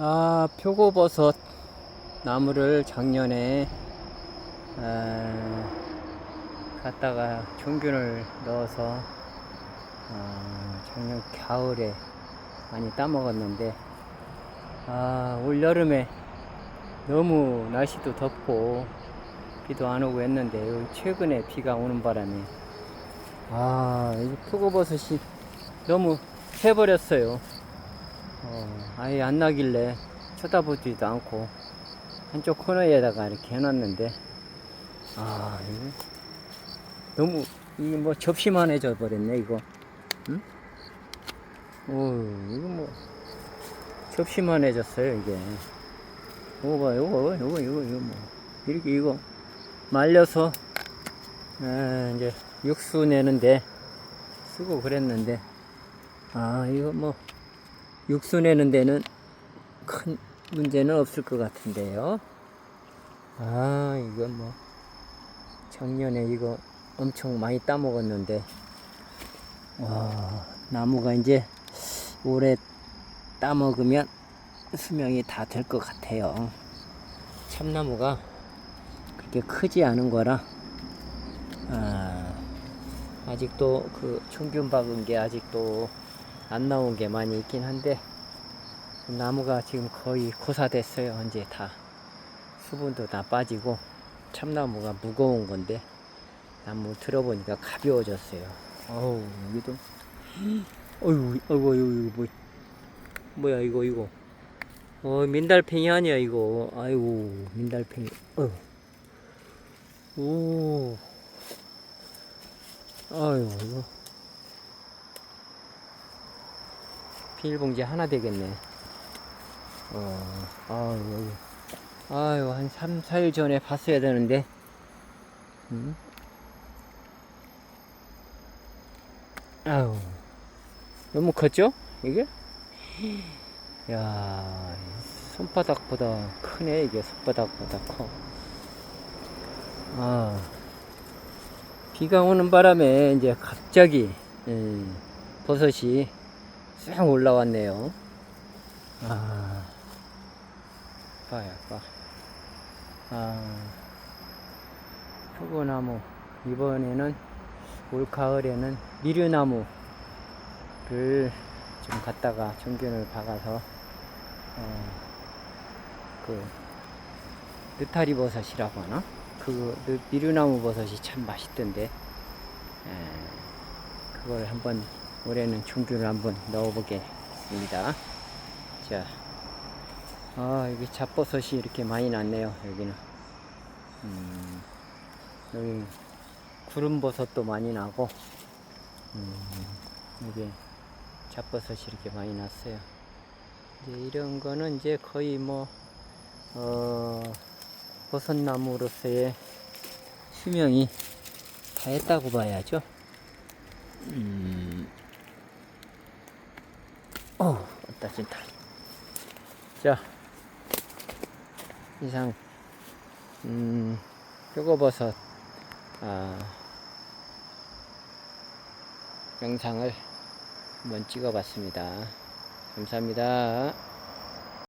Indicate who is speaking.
Speaker 1: 아, 표고버섯 나무를 작년에 아, 갖다가 종균을 넣어서 아, 작년 겨울에 많이 따먹었는데 아, 올 여름에 너무 날씨도 덥고 비도 안 오고 했는데 요 최근에 비가 오는 바람에 아, 이 표고버섯이 너무 새버렸어요. 어, 아예 안 나길래 쳐다보지도 않고 한쪽 코너에다가 이렇게 해놨는데 아 이거 너무 이 뭐 접시만 해져 버렸네 이거. 응? 오 이거 뭐 접시만 해졌어요 이게. 요거 요거 요거 이거 이거 뭐. 이렇게 이거 말려서 아, 이제 육수 내는데 쓰고 그랬는데 아 이거 뭐 육수 내는 데는 큰 문제는 없을 것 같은데요. 아, 이거 뭐, 작년에 이거 엄청 많이 따먹었는데, 와, 나무가 이제 올해 따먹으면 수명이 다 될 것 같아요. 참나무가 그렇게 크지 않은 거라, 아, 아직도 그 총균 박은 게 아직도 안 나온 게 많이 있긴 한데 나무가 지금 거의 고사됐어요. 이제 다 수분도 다 빠지고 참나무가 무거운 건데 나무 들어보니까 가벼워졌어요. 어우 여기도? 어이구 어이구 어이구 뭐 뭐야 이거 이거. 어 민달팽이 아니야 이거. 아이고 민달팽이. 어. 오. 아유 이거 비닐봉지 하나 되겠네. 어, 아 여기. 아유, 한 3, 4일 전에 봤어야 되는데. 음? 아유, 너무 컸죠? 이게? 야, 손바닥보다 크네, 이게 손바닥보다 커. 아, 비가 오는 바람에 이제 갑자기, 음, 버섯이 쫙 올라왔네요. 아, 봐요, 봐. 아, 표고나무. 이번에는 올 가을에는 미류나무를 좀 갖다가 전균을 박아서, 어, 그, 느타리 버섯이라고 하나? 그, 느- 미류나무 버섯이 참 맛있던데, 에, 그걸 한번 올해는 종균을 한번 넣어보겠습니다. 자, 아 여기 잡버섯이 이렇게 많이 났네요. 여기는 음, 여기 구름버섯도 많이 나고 음, 여기 잡버섯이 이렇게 많이 났어요. 이제 이런 거는 이제 거의 뭐 어, 버섯나무로서의 수명이 다 했다고 봐야죠. 음. 어, 왔다 진짜. 자, 이상 음, 표고버섯 아, 영상을 한번 찍어봤습니다. 감사합니다.